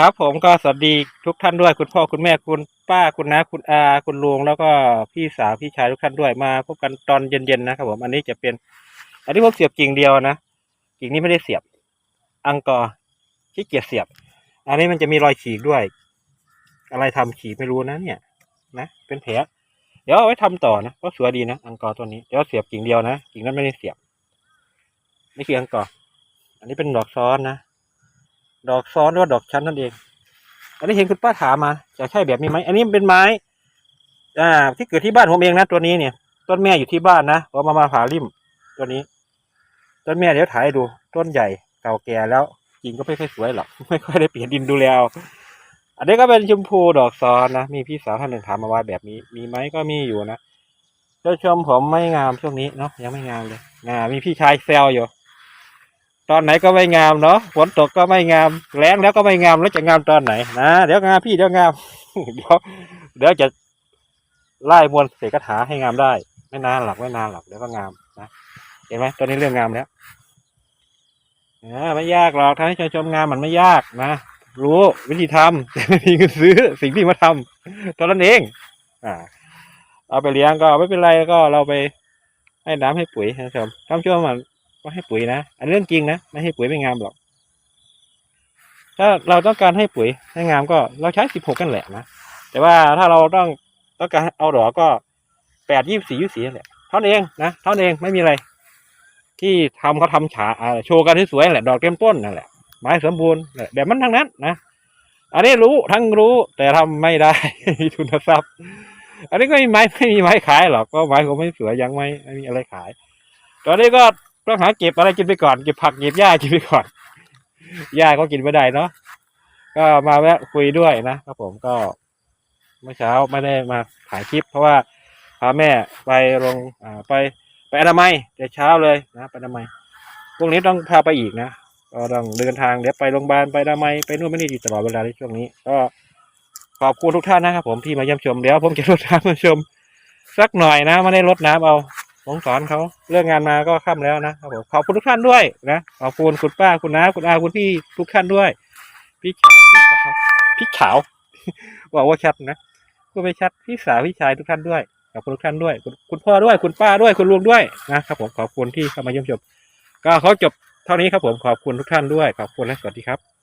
ครับผมก็สวัสดีทุกท่านด้วย คุณพ่อคุณแม่คุณป้าคุณน้าคุณอาคุณลุงแล้วก็พี่สาวพี่ชายทุกท่านด้วยมาพบกันตอนเย็นๆนะครับผมอันนี้จะเป็น อันนี้ผมเสียบกิ่งเดียวนะกิ่งนี้ไม่ได้เสียบ อังกอร์ขี้เกียจเสียบ อันนี้มันจะมีรอยฉีกด้วย อะไรทำฉีกไม่รู้นะเนี่ยนะเป็นแผลเดี๋ยวเอาไว้ทำต่อนะก็สวยดีนะอังกอร์ตัวนี้เดี๋ยวเสียบกิ่งเดียวนะกิ่งนั้นไม่ได้เสียบนี่คืออังกอร์อันนี้เป็นดอกซ้อนนะ ดอกซ้อนหรือว่าดอกชั้นนั่นเอง อันนี้เห็นคุณป้าถามมา จะใช่แบบนี้ไหมอันนี้เป็นไม้ อ่า ที่เกิดที่บ้านผมเองนะตัวนี้เนี่ย ต้นแม่อยู่ที่บ้านนะผมมามาผ่าริมตัวนี้ ต้นแม่เดี๋ยวถ่ายดู ต้นใหญ่เก่าแก่แล้วกิ่งก็ไม่ค่อยสวยหรอกไม่ค่อยได้เปลี่ยนดินดูแลเอาอันนี้ก็เป็นชมพูดอกซ้อนนะมีพี่สาวท่านหนึ่งถามมาว่าแบบนี้ มีไหมก็มีอยู่นะเจ้าชมผมไม่งามช่วงนี้เนาะยังไม่งามเลยอ่ามีพี่ชายแซวอยู่ ตอนไหนก็ไม่งามเนาะฝนตกก็ไม่งามแล้งแล้วก็ไม่งามแล้วจะงามตอนไหนนะเดี๋ยวงามพี่เดี๋ยวงามเดี๋ยวเดี๋ยวจะไล่มวลเสกคาถาให้งามได้ ไม่นานหรอกไม่นานหรอกเดี๋ยวก็งามนะเห็นไหมตอนนี้เรื่องงามแล้วอ่าไม่ยากหรอกทำให้ชมชมงามมันไม่ยากนะรู้วิธีทำแต่ไม่มีเงินซื้อสิ่งที่มาทำตอนนั้นเอง อ่า เอาไปเลี้ยงก็ไม่เป็นไรก็เราไปให้น้ำให้ปุ๋ยนะชมทำช่วงมัน ก็ให้ปุ๋ยนะ อันนี้เรื่องจริงนะ ไม่ให้ปุ๋ยไม่งามหรอก ถ้าเราต้องการให้ปุ๋ยให้งามก็เราใช้สิบหกกันแหละนะ แต่ว่าถ้าเราต้องต้องการเอาดอกก็แปดยี่สี่ยี่สี่แหละ เท่านั้นเองนะ เท่านั้นเองไม่มีอะไร ที่ทำเขาทำฉาอ่าโชว์กันที่สวยๆแหละ ดอกเต็มต้นนั่นแหละ ไม้สมบูรณ์แบบมันทั้งนั้นนะ อันนี้รู้ทั้งรู้แต่ทำไม่ได้มีทุนทรัพย์ อันนี้ก็ไม่มีไม้ไม่มีไม้ขายหรอก ก็ไม้ผมไม่สวยยังไม่ไม่มีอะไรขาย ตอนนี้ก็ ต้องหาเก็บอะไรกินไปก่อนเก็บผักเก็บหญ้ากินไปก่อนหญ้าก็กินไม่ได้เนาะก็มาแวะคุยด้วยนะครับผมก็เมื่อเช้าไม่ได้มาถ่ายคลิป เพราะว่าพาแม่ไปลงอ่าไปไปอนามัยแต่เช้าเลยนะไปอนามัยพวกนี้ต้องพาไปอีกนะก็ต้องเดินทางเดี๋ยวไปโรงพยาบาลไปอนามัยไปนู่นไปนี่อยู่ตลอดเวลาในช่วงนี้ ก็ขอบคุณทุกท่านนะครับผมที่มาเยี่ยมชมเดี๋ยวผมจะรดน้ำมาชม สักหน่อยนะไม่ได้รดน้ำเอา ผมสอนเขาเรื่องงานมาก็ค่ำแล้วนะครับผมขอบคุณทุกท่านด้วยนะขอบคุณคุณป้าคุณน้าคุณอาคุณพี่ทุกท่านด้วย พี่ขาวพี่สาวพี่ขาวบอกว่าชัดนะพูดไม่ชัดพี่สาวพี่ชายทุกท่านด้วยขอบคุณทุกท่านด้วยคุณคุณพ่อด้วยคุณป้าด้วยคุณลุงด้วยนะครับผมขอบคุณที่เข้ามาเยี่ยมชม ก็เขาจบเท่านี้ครับผมขอบคุณทุกท่านด้วย ขอบคุณและสวัสดีครับ